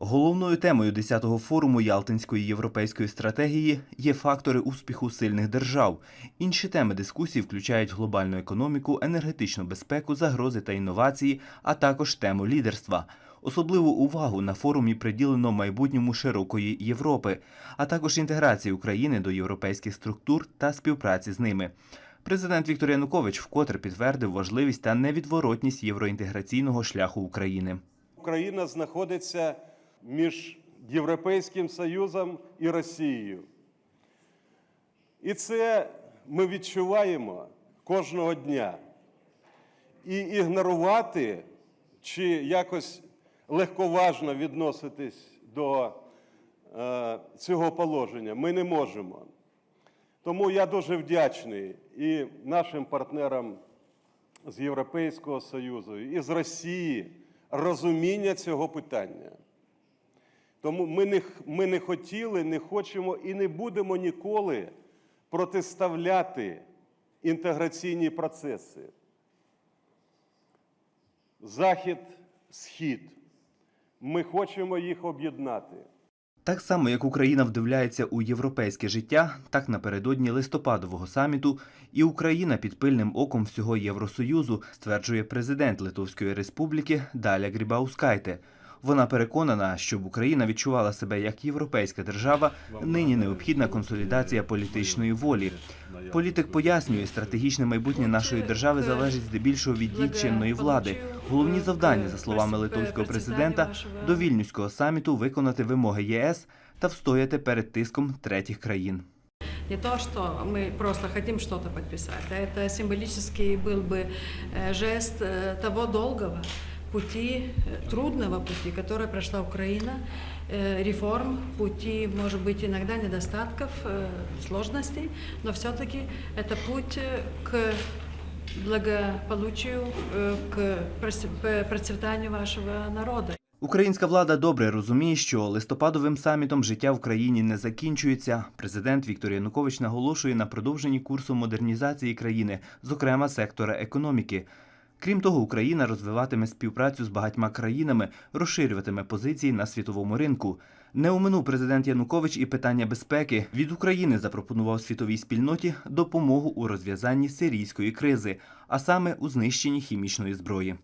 Головною темою 10-го форуму Ялтинської європейської стратегії є фактори успіху сильних держав. Інші теми дискусії включають глобальну економіку, енергетичну безпеку, загрози та інновації, а також тему лідерства. Особливу увагу на форумі приділено майбутньому широкої Європи, а також інтеграції України до європейських структур та співпраці з ними. Президент Віктор Янукович вкотре підтвердив важливість та невідворотність євроінтеграційного шляху України. Україна знаходиться між Європейським Союзом і Росією. І це ми відчуваємо кожного дня. І ігнорувати чи якось легковажно відноситись до е, цього положення ми не можемо. Тому я дуже вдячний і нашим партнерам з Європейського Союзу, і з Росії розуміння цього питання. Тому ми не, ми не хотіли, не хочемо і не будемо ніколи протиставляти інтеграційні процеси. Захід, схід. Ми хочемо їх об'єднати. Так само, як Україна вдивляється у європейське життя, так напередодні листопадового саміту і Україна під пильним оком всього Євросоюзу, стверджує президент Литовської Республіки Даля Грібаускайте. Вона переконана, щоб Україна відчувала себе як європейська держава, нині необхідна консолідація політичної волі. Політик пояснює, стратегічне майбутнє нашої держави залежить здебільшого від дій чинної влади. Головні завдання, за словами литовського президента, до вільнюського саміту виконати вимоги ЄС та встояти перед тиском третіх країн. Не то, что мы просто хотим что-то подписать, а это символический был бы э, жест э, того долгого пути, э, трудного пути, который прошла Украина, э, реформ, пути, может быть, иногда недостатков, э, сложностей, но все-таки это путь э, к благополучию, э, к прос- процветанию вашего народа. Українська влада добре розуміє, що листопадовим самітом життя в країні не закінчується. Президент Віктор Янукович наголошує на продовженні курсу модернізації країни, зокрема сектора економіки. Крім того, Україна розвиватиме співпрацю з багатьма країнами, розширюватиме позиції на світовому ринку. Не оминув президент Янукович і питання безпеки. Від України запропонував світовій спільноті допомогу у розв'язанні сирійської кризи, а саме у знищенні хімічної зброї.